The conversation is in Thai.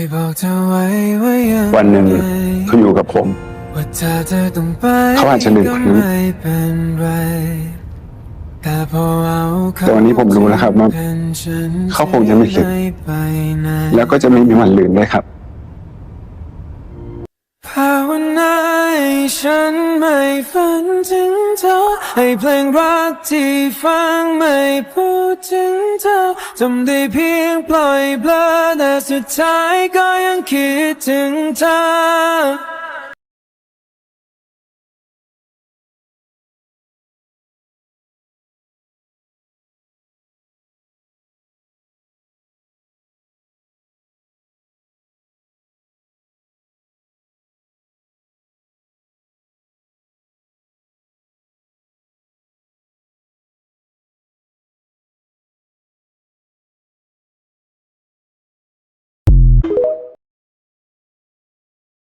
ยบอกเธอไว้ว่ายังวันหนึ่งไงเขาอยู่กับผมว่าถ้าเธอต้องไปเขาอาจจะลืมก็พื้นไม่เป็นไรแต่พอเอาเขาแต่วันนี้ผมรู้แล้วครับว่าเป็นฉันเขาคงจะไม่ลืมไปไหนแล้วก็จะไม่มีวันลืมด้วยครับ ฉันไม่ฝันถึงเธอ ให้เพลงรักที่ฟังไม่พูดถึงเธอทำได้เพียงปล่อยเบลอแต่สุดท้ายก็ยังคิดถึงเธอ